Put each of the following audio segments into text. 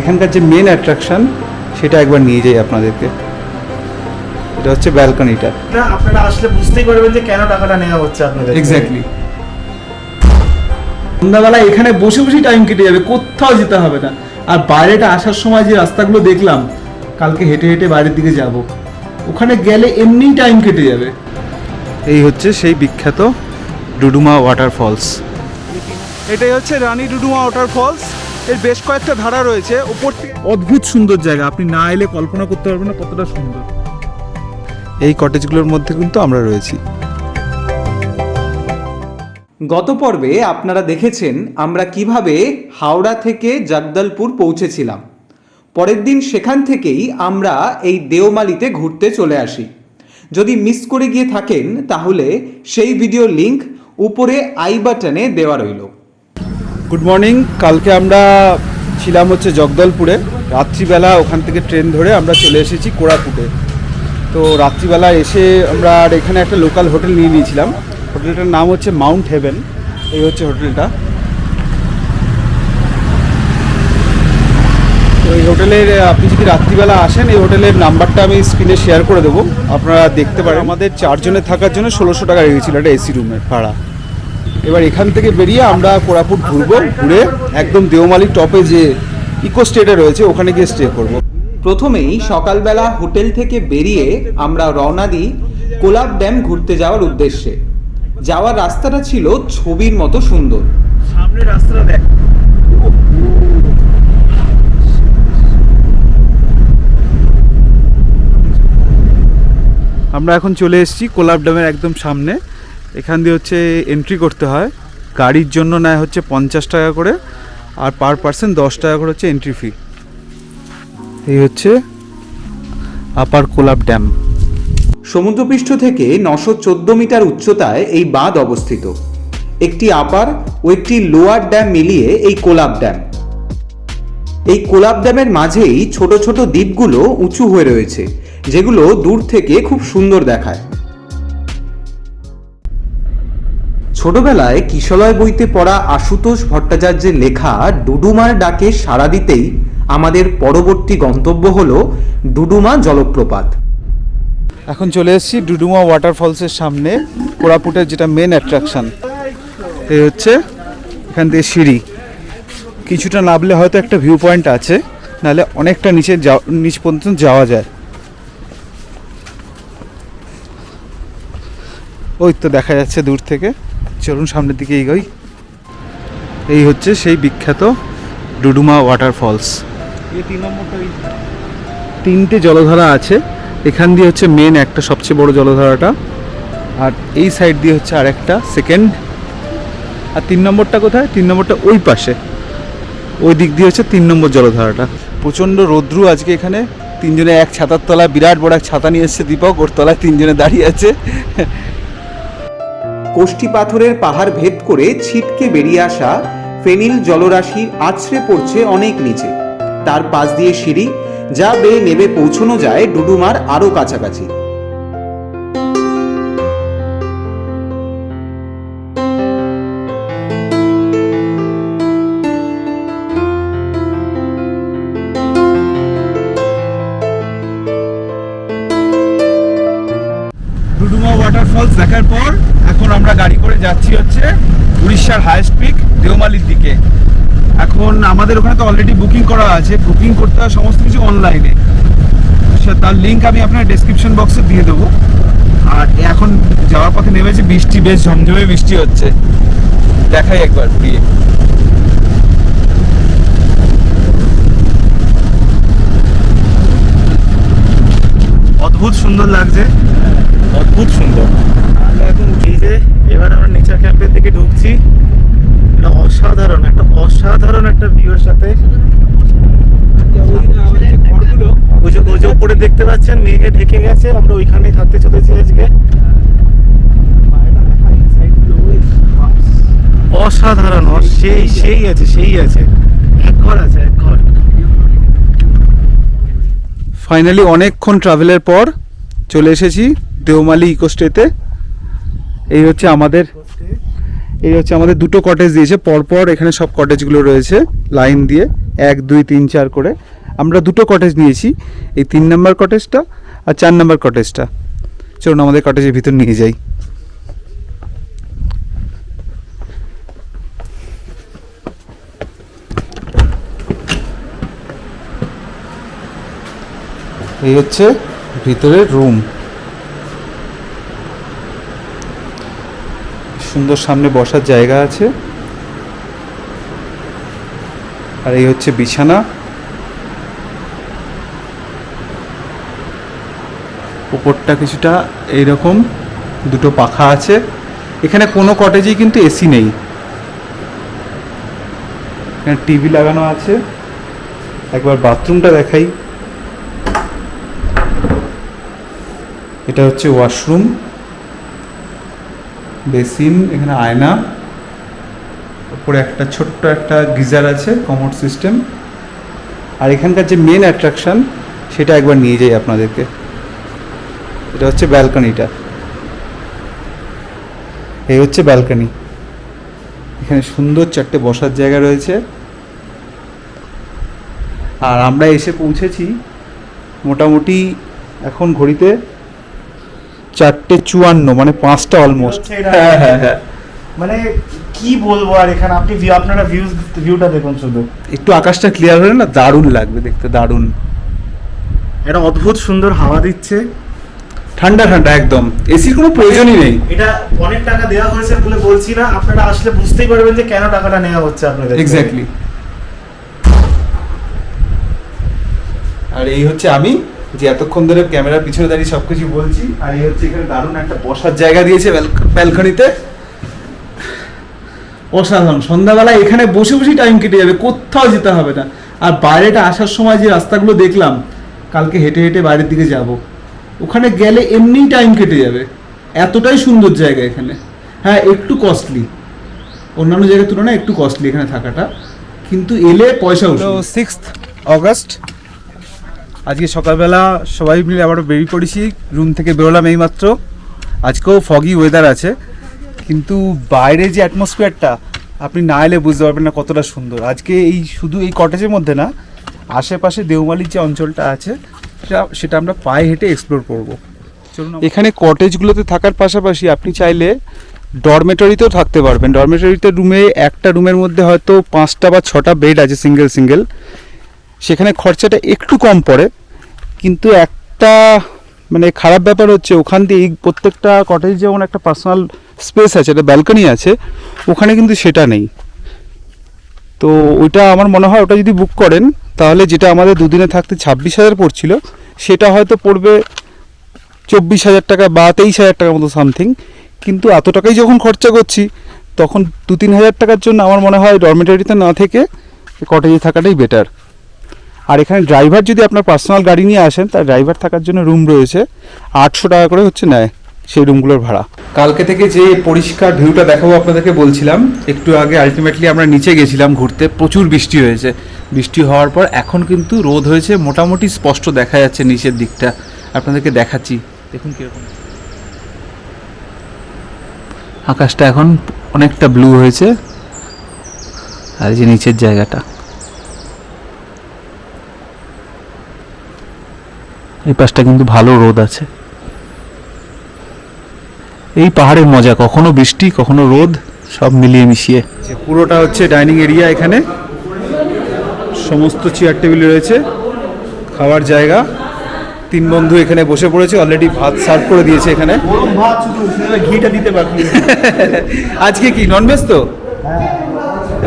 এখানকার যে main attraction সেটা একবার নিয়ে যাই আপনাদেরকে। এটা হচ্ছে ব্যালকনিটা আপনারা আসলে বুঝতেই পারবেন যে কেন টাকাটা নেওয়া হচ্ছে আপনাদের। এক্স্যাক্টলি সন্ধ্যাবেলা এখানে বসে বসে টাইম কেটে যাবে কোথাও যেতে হবে না। আর বাইরেটা আসার সময় যে রাস্তাগুলো দেখলাম কালকে হেঁটে হেঁটে বাইরের দিকে যাব। ওখানে গেলে এমনি টাইম কেটে যাবে। এই হচ্ছে সেই বিখ্যাত ডুডুমা ওয়াটারফলস এটাই হচ্ছে রানী ডুডুমা ওয়াটারফলস এর বেশ কয়েকটা ধারা রয়েছে। উপর থেকে অদ্ভুত সুন্দর জায়গা। আপনি না এলে কল্পনা করতে পারবেন না কতটা সুন্দর। এই কটেজগুলোর মধ্যে কিন্তু আমরা রয়েছি। গত পর্বে আপনারা দেখেছেন আমরা কীভাবে হাওড়া থেকে জগদলপুর পৌঁছেছিলাম। পরের দিন সেখান থেকেই আমরা এই দেওমালিতে ঘুরতে চলে আসি। যদি মিস করে গিয়ে থাকেন তাহলে সেই ভিডিও লিংক উপরে আই বাটনে দেওয়া রইল। গুড মর্নিং কালকে আমরা ছিলাম হচ্ছে জগদলপুরে। রাত্রিবেলা ওখান থেকে ট্রেন ধরে আমরা চলে এসেছি কোরাপুটে। তো রাত্রিবেলা এসে আমরা আর এখানে একটা লোকাল হোটেল নিয়ে নিয়েছিলাম। হোটেলটার নাম হচ্ছে মাউন্ট হেভেন এই হচ্ছে হোটেলটা তো এই হোটেলের আপনি যদি রাত্রিবেলা আসেন, এই হোটেলের নাম্বারটা আমি স্ক্রিনে শেয়ার করে দেবো। আপনারা দেখতে পারেন। আমাদের চারজনের থাকার জন্য ষোলোশো টাকা লেগেছিল একটা এসি রুমের ভাড়া। এবার এখান থেকে বেরিয়ে আমরা কোরাপুট ঘুরবো ঘুরে একদম দেওমালি টপে যে ইকো স্টেটে রয়েছে ওখানে গিয়ে স্টে করব। প্রথমেই সকালবেলা হোটেল থেকে বেরিয়ে আমরা রওনা দিই কোলাপ ড্যাম ঘুরতে যাওয়ার উদ্দেশ্যে। যাওয়ার রাস্তাটা ছিল ছবির মতো সুন্দর। সামনে রাস্তাটা দেখ। আমরা এখন চলে এসেছি কোলাপ ড্যামের একদম সামনে। এখান দিয়ে হচ্ছে এন্ট্রি করতে হয়। গাড়ির জন্য নেয় হচ্ছে পঞ্চাশ টাকা করে আর পার পার্সন দশ টাকা করে হচ্ছে এন্ট্রি ফি এই হচ্ছে আপার কোলাপ ড্যাম সমুদ্রপৃষ্ঠ থেকে নশো চোদ্দ মিটার উচ্চতায় এই বাঁধ অবস্থিত। একটি আপার ও একটি লোয়ার ড্যাম মিলিয়ে এই কোলাপ ড্যাম এই কোলাপ ড্যামের মাঝেই ছোট ছোট দ্বীপগুলো উঁচু হয়ে রয়েছে, যেগুলো দূর থেকে খুব সুন্দর দেখায়। ছোটবেলায় কিশলয় বইতে পড়া আশুতোষ ভট্টাচার্যের লেখা ডুডুমার ডাকে সাড়া দিতেই আমাদের পরবর্তী গন্তব্য হল ডুডুমা জলপ্রপাত। এখন চলে এসেছি ডুডুমা ওয়াটারফলসের সামনে, কোরাপুটের যেটা মেন অ্যাট্রাকশন এই হচ্ছে এখান থেকে সিঁড়ি। কিছুটা নামলে হয়তো একটা ভিউ পয়েন্ট আছে, নাহলে অনেকটা নিচে নিচ পর্যন্ত যাওয়া যায়। ওই তো দেখা যাচ্ছে দূর থেকে। চলুন সামনের দিকে এগোই। এই হচ্ছে সেই বিখ্যাত ডুডুমা ওয়াটারফলস। এই তিন নম্বরটা এই তিনটে জলধারা আছে। এখান দিয়ে হচ্ছে মেন একটা সবচেয়ে বড় জলধারাটা। আর এই সাইড দিয়ে হচ্ছে আর একটা সেকেন্ড আর তিন নম্বরটা কোথায়? তিন নম্বরটা ওই পাশে। ওই দিক দিয়ে হচ্ছে তিন নম্বর জলধারাটা। প্রচণ্ড রৌদ্রু আজকে এখানে। তিনজনে এক ছাতার তলায় বিরাট বড় এক ছাতা নিয়ে এসছে দীপক। ওর তলায় তিনজনে দাঁড়িয়ে আছে। কোষ্ঠী পাথরের পাহাড় ভেদ করে ছিটকে বেরিয়ে আসা ফেনিল জলরাশি আছড়ে পড়ছে অনেক নিচে। তার পাশ দিয়ে সিঁড়ি, যা বেয়ে নেবে পৌঁছনো যায় ডুডুমার আরও কাছাকাছি। হচ্ছে উড়িষ্যার হাইস্ট পিক দেওমালির দিকে। এখন আমাদের ওখানে তো অলরেডি বুকিং করা আছে বুকিং করতে হয় সমস্ত কিছু অনলাইনে তার লিঙ্ক আমি আপনার ডেসক্রিপশন বক্সে দিয়ে দেবো। আর এখন যাওয়ার পথে নেমেছে বৃষ্টি বেশ ঝমঝমে বৃষ্টি হচ্ছে। দেখাই একবার ঘুরিয়ে অদ্ভুত সুন্দর লাগছে। অদ্ভুত সুন্দর। আমরা এখন উঠেই যে এবার আমরা নেচার ক্যাম্পের দিকে ঢুকছি। এটা অসাধারণ, একটা অসাধারণ একটা ভিউর সাথে। উপরে দেখতে পাচ্ছেন, মেঘে ঢেকে গেছে। আমরা ওইখানেই থাকতে চলেছি আজকে। অসাধারণ সেই সেই আছে সেই আছে। এক ঘর আছে, এক ঘর। ফাইনালি অনেকক্ষণ ট্রাভেলের পর চলে এসেছি দেওমালি ইকোস্টেতে এই হচ্ছে আমাদের, এই হচ্ছে আমাদের দুটো কটেজ দিয়েছে। পরপর এখানে সব কটেজগুলো রয়েছে লাইন দিয়ে, এক, দুই, তিন, চার করে। আমরা দুটো কটেজ নিয়েছি, এই তিন নম্বর কটেজটা আর চার নম্বর কটেজটা চলুন আমাদের কটেজের ভিতর নিয়ে যাই। এই হচ্ছে ভিতরের রুম সুন্দর সামনে বসার জায়গা আছে। আর এই হচ্ছে বিছানা। উপরটা কিছুটা এইরকম, দুটো পাখা আছে। এখানে কোনো কটেজেই কিন্তু এসি নেই। এখানে টিভি লাগানো আছে। একবার বাথরুমটা দেখাই। এটা হচ্ছে ওয়াশরুম বেসিন, এখানে আয়না, উপরে একটা ছোট্ট একটা গিজার আছে, কমোড সিস্টেম। আর এখানকার যে মেন অ্যাট্রাকশন, সেটা একবার নিয়ে যাই আপনাদেরকে। এটা হচ্ছে ব্যালকনিটা। এই হচ্ছে ব্যালকনি। এখানে সুন্দর চারটে বসার জায়গা রয়েছে। আর আমরা এসে পৌঁছেছি মোটামুটি এখন ঘড়িতে চারটে চুয়ান্ন মানে পাঁচটা অলমোস্ট এটা। হ্যাঁ হ্যাঁ হ্যাঁ। মানে কি বলব আর এখানে? আপনি view- আপনারা ভিউজ ভিউটা দেখুন শুধু। একটু আকাশটা ক্লিয়ার হলে না দারুণ লাগবে দেখতে দারুণ। এটা অদ্ভুত সুন্দর হাওয়া দিচ্ছে। ঠান্ডা ঠান্ডা একদম। এসির কোনো প্রয়োজনই নেই। এটা অনেক টাকা দেওয়া হয়েছে বলে বলছি না আপনারা আসলে বুঝতেই পারবেন যে কেন টাকাটা নেওয়া হচ্ছে আপনাদের। এক্স্যাক্টলি আর এই হচ্ছে আমি। যে এতক্ষণ ধরে ক্যামেরার পিছনে দাঁড়িয়ে সবকিছু বলছি, আর এই হচ্ছে এখানে দারুণ একটা বসার জায়গা দিয়েছে ব্যালকনিতে। অসাধারণ। সন্ধ্যাবেলা এখানে বসে বসেই টাইম কেটে যাবে, কোথাও যেতে হবে না। আর বাইরেটা আসার সময় যে রাস্তাগুলো দেখলাম, কালকে হেঁটে হেঁটে বাইরের দিকে যাব। ওখানে গেলে এমনিই টাইম কেটে যাবে। এতটাই সুন্দর জায়গা এখানে। হ্যাঁ একটু কস্টলি অন্যান্য জায়গার তুলনায় একটু কস্টলি এখানে থাকাটা। কিন্তু এলে পয়সা উঠবে। সিক্স অগস্ট আজকে সকালবেলা সবাই মিলে আবারও বেরিয়ে পড়েছি, রুম থেকে বেরোলাম এইমাত্র। আজকেও ফগি ওয়েদার আছে, কিন্তু বাইরে যে অ্যাটমসফিয়ারটা আপনি না এলে বুঝতে পারবেন না কতটা সুন্দর। আজকে এই শুধু এই কটেজের মধ্যে না, আশেপাশে দেওমালির যে অঞ্চলটা আছে, সেটা সেটা আমরা পায়ে হেঁটে এক্সপ্লোর করব। চলুন এখানে কটেজগুলোতে থাকার পাশাপাশি আপনি চাইলে ডরমেটরিতেও থাকতে পারবেন। ডরমেটরিতে রুমে একটা রুমের মধ্যে হয়তো পাঁচটা বা ছটা বেড আছে সিঙ্গেল সিঙ্গেল সেখানে খরচাটা একটু কম পড়ে। কিন্তু একটা মানে খারাপ ব্যাপার হচ্ছে, ওখান দিয়ে এই প্রত্যেকটা কটেজ যেমন একটা পার্সোনাল স্পেস আছে, একটা ব্যালকনি আছে, ওখানে কিন্তু সেটা নেই। তো ওইটা আমার মনে হয় ওটা যদি বুক করেন, তাহলে যেটা আমাদের দুদিনে থাকতে ছাব্বিশ হাজার পড়ছিল, সেটা হয়তো পড়বে চব্বিশ হাজার টাকা বা তেইশ হাজার টাকার মতো সামথিং কিন্তু এত টাকাই যখন খরচা করছি, তখন দু তিন হাজার টাকার জন্য আমার মনে হয় ডরমেটরিতে না থেকে কটেজে থাকাটাই বেটার আর এখানে ড্রাইভার যদি আপনার পার্সোনাল গাড়ি নিয়ে আসেন, তার ড্রাইভার থাকার জন্য রুম রয়েছে। আটশো টাকা করে হচ্ছে নেয় সেই রুমগুলোর ভাড়া। কালকে থেকে যে পরিষ্কার ভিউটা দেখাবো আপনাদেরকে বলছিলাম, একটু আগে আলটিমেটলি আমরা নিচে গেছিলাম ঘুরতে, প্রচুর বৃষ্টি হয়েছে। বৃষ্টি হওয়ার পর এখন কিন্তু রোদ হয়েছে, মোটামুটি স্পষ্ট দেখা যাচ্ছে নিচের দিকটা। আপনাদেরকে দেখাচ্ছি, দেখুন কীরকম। আকাশটা এখন অনেকটা ব্লু হয়েছে। আর যে নিচের জায়গাটা। এই পাশটা কিন্তু ভালো রোদ আছে। এই পাহাড়ের মজা কখনো বৃষ্টি কখনো রোদ সব মিলিয়ে মিশিয়ে। পুরোটা হচ্ছে ডাইনিং এরিয়া এখানে। সমস্ত চেয়ার টেবিল রয়েছে খাওয়ার জায়গা। তিন বন্ধু এখানে বসে পড়েছে অলরেডি ভাত সার্ভ করে দিয়েছে এখানে। ভাত ঘিটা দিতে বাকি আজকে কি ননভেজ তো?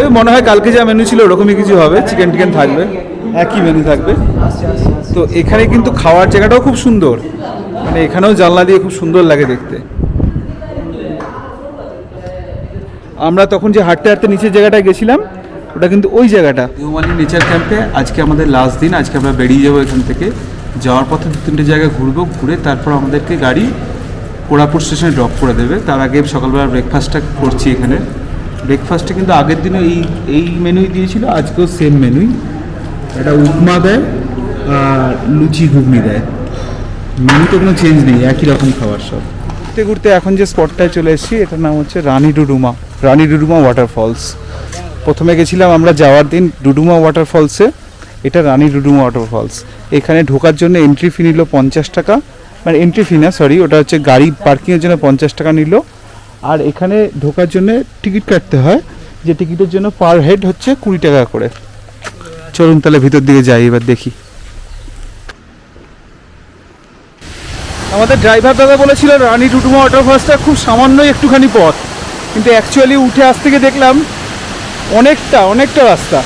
এই মনে হয় কালকে যা মেনু ছিল ওরকমই কিছু হবে চিকেন টিকেন থাকবে। একই মেনু থাকবে। তো এখানে কিন্তু খাওয়ার জায়গাটাও খুব সুন্দর। মানে এখানেও জানলা দিয়ে খুব সুন্দর লাগে দেখতে। আমরা তখন যে হাঁটতে হাঁটতে নিচের জায়গাটায় গেছিলাম, ওটা কিন্তু ওই জায়গাটা। দেওমালি নেচার ক্যাম্পে আজকে আমাদের লাস্ট দিন, আজকে আমরা বেরিয়ে যাব এখান থেকে। যাওয়ার পথে দু তিনটে জায়গা ঘুরবো, ঘুরে তারপর আমাদেরকে গাড়ি কোরাপুর স্টেশনে ড্রপ করে দেবে। তার আগে সকালবেলা ব্রেকফাস্টটা করছি এখানে। ব্রেকফাস্টে কিন্তু আগের দিনও এই এই মেনুই দিয়েছিল, আজকেও সেম মেনুই একটা উপমা দেয়, আর লুচি ঘুগনি দেয়। মেনুতে কোনো চেঞ্জ নেই, একই রকম খাবার সব। ঘুরতে ঘুরতে এখন যে স্পটটায় চলে এসেছি, এটার নাম হচ্ছে রানী ডুডুমা। রানী ডুডুমা ওয়াটারফলস প্রথমে গেছিলাম আমরা যাওয়ার দিন ডুডুমা ওয়াটারফলসে এটা রানী ডুডুমা ওয়াটারফলস এখানে ঢোকার জন্য এন্ট্রি ফি নিল পঞ্চাশ টাকা। মানে এন্ট্রি ফি না সরি ওটা হচ্ছে গাড়ি পার্কিংয়ের জন্য পঞ্চাশ টাকা নিল। আর এখানে ঢোকার জন্য টিকিট কাটতে হয়, যে টিকিটের জন্য পার হেড হচ্ছে কুড়ি টাকা করে। চলুন তাহলে ভিতর দিকে যাই, এবার দেখি। আমাদের ড্রাইভার দাদা বলেছিল রানী টুটুমা ওয়াটারফলসটা খুব সামান্যই একটুখানি পথ। কিন্তু অ্যাকচুয়ালি উঠে আসতে গিয়ে দেখলাম, অনেকটা অনেকটা রাস্তা।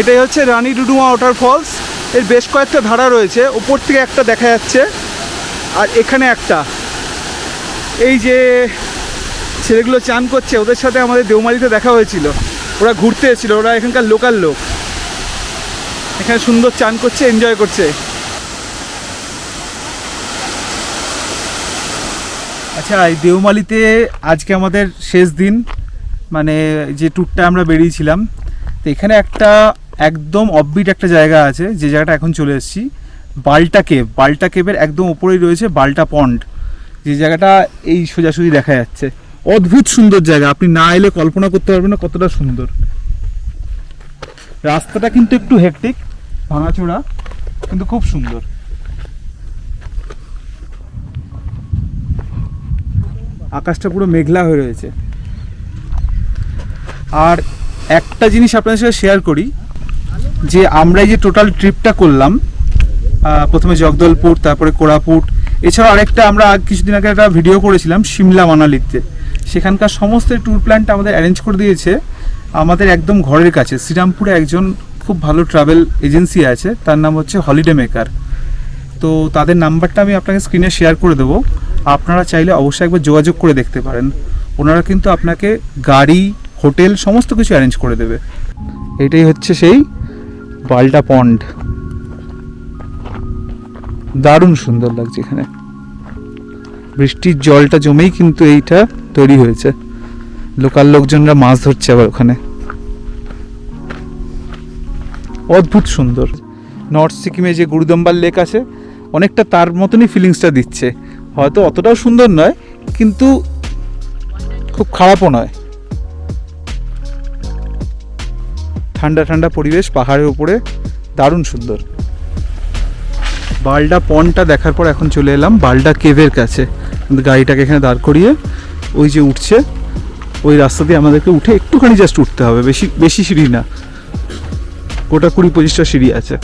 এটাই হচ্ছে রানী ডুডুমা ওয়াটারফলস এর বেশ কয়েকটা ধারা রয়েছে, ওপর থেকে একটা দেখা যাচ্ছে, আর এখানে একটা। এই যে ছেলেগুলো চান করছে, ওদের সাথে আমাদের দেওমালিতে দেখা হয়েছিল। ওরা ঘুরতে এসেছিল, ওরা এখানকার লোকাল লোক। এখানে সুন্দর চান করছে এনজয় করছে। আচ্ছা এই দেওমালিতে আজকে আমাদের শেষ দিন মানে যে ট্যুরটা আমরা বেরিয়েছিলাম, তো এখানে একটা একদম অফবিট একটা জায়গা আছে, যে জায়গাটা এখন চলে এসেছি, বাল্টা কেভ। বাল্টা কেভের একদম ওপরেই রয়েছে বাল্টা পন্ড। যে জায়গাটা এই সোজাসুজি দেখা যাচ্ছে। অদ্ভুত সুন্দর জায়গা, আপনি না এলে কল্পনা করতে পারবেন না কতটা সুন্দর। রাস্তাটা কিন্তু একটু হেকটিক ভাঙাচোরা, কিন্তু খুব সুন্দর। আকাশটা পুরো মেঘলা হয়ে রয়েছে। আর একটা জিনিস আপনাদের সাথে শেয়ার করি, যে আমরা এই যে টোটাল ট্রিপটা করলাম প্রথমে জগদলপুর, তারপরে কোরাপুট, এছাড়াও আরেকটা আমরা কিছুদিন আগে একটা ভিডিও করেছিলাম, সিমলা মানালিতে। সেখানকার সমস্ত ট্যুর প্ল্যানটা আমাদের অ্যারেঞ্জ করে দিয়েছে, আমাদের একদম ঘরের কাছে, শ্রীরামপুরে একজন খুব ভালো ট্রাভেল এজেন্সি আছে, তার নাম হচ্ছে হলিডে মেকার তো তাদের নাম্বারটা আমি আপনাকে স্ক্রিনে শেয়ার করে দেবো। আপনারা চাইলে অবশ্যই একবার যোগাযোগ করে দেখতে পারেন। ওনারা কিন্তু আপনাকে গাড়ি, হোটেল সমস্ত কিছু অ্যারেঞ্জ করে দেবে। এটাই হচ্ছে সেই বাল্টা পন্ড দারুণ সুন্দর লাগছে এখানে। বৃষ্টির জলটা জমেই কিন্তু এইটা তৈরি হয়েছে। লোকাল লোকজনরা মাছ ধরছে আবার ওখানে। অদ্ভুত সুন্দর। নর্থ সিকিমে যে গুরুদম্বার লেক আছে, অনেকটা তার মতনই ফিলিংসটা দিচ্ছে। হয়তো অতটাও সুন্দর নয়, কিন্তু খুব খারাপও নয়। ঠান্ডা ঠান্ডা পরিবেশ, পাহাড়ের উপরে, দারুণ সুন্দর। বালডা পনটা দেখার পর এখন চলে এলাম বালডা কেভের কাছে। গাড়িটাকে এখানে দাঁড় করিয়ে ওই যে উঠছে, ওই রাস্তা দিয়ে আমাদেরকে উঠে একটুখানি জাস্ট উঠতে হবে, বেশি বেশি সিঁড়ি না। গোটা কুড়ি পঁচিশটা সিঁড়ি আছে।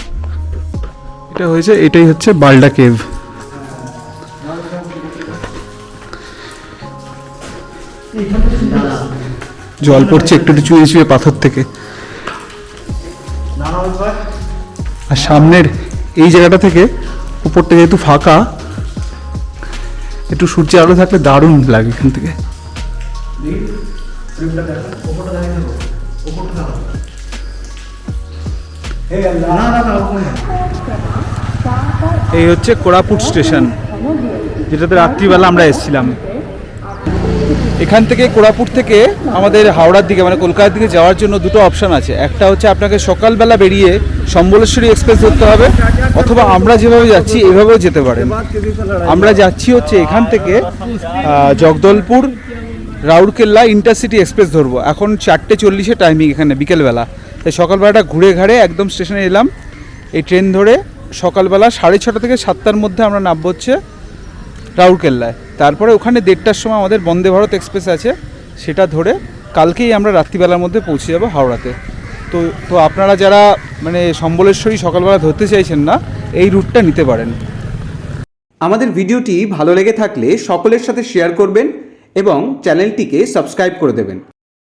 এটা হয়েছে, এটাই হচ্ছে বালডা কেভ। জল পড়ছে একটু একটু চুয়ে চুয়ে পাথর থেকে। আর সামনের এই জায়গাটা থেকে উপরটা যেহেতু ফাঁকা, একটু সূর্যের আলো থাকলে দারুণ লাগে এখান থেকে। এই হচ্ছে কোরাপুট স্টেশন, যেটাতে রাত্রিবেলা আমরা এসেছিলাম। এখান থেকে কোরাপুট থেকে আমাদের হাওড়ার দিকে মানে কলকাতার দিকে যাওয়ার জন্য দুটো অপশন আছে। একটা হচ্ছে আপনাকে সকালবেলা বেরিয়ে সম্বলেশ্বরী এক্সপ্রেস ধরতে হবে, অথবা আমরা যেভাবে যাচ্ছি, এভাবেও যেতে পারেন। আমরা যাচ্ছি হচ্ছে এখান থেকে জগদলপুর, রাউরকেল্লা ইন্টারসিটি এক্সপ্রেস ধরবো। এখন চারটে চল্লিশে টাইমিং এখানে, বিকেলবেলা। তাই সকালবেলাটা ঘুরে ঘাড়ে একদম স্টেশনে এলাম। এই ট্রেন ধরে সকালবেলা সাড়ে ছটা থেকে সাতটার মধ্যে আমরা নামবো হচ্ছে রাউরকেল্লায়। তারপরে ওখানে দেড়টার সময় আমাদের বন্দে ভারত এক্সপ্রেস আছে, সেটা ধরে কালকেই আমরা রাত্রিবেলার মধ্যে পৌঁছে যাব হাওড়াতে। তো তো আপনারা যারা মানে সম্বলেশ্বরী সকালবেলা ধরতে চাইছেন না, এই রুটটা নিতে পারেন। আমাদের ভিডিওটি ভালো লেগে থাকলে সকলের সাথে শেয়ার করবেন এবং চ্যানেলটিকে সাবস্ক্রাইব করে দেবেন।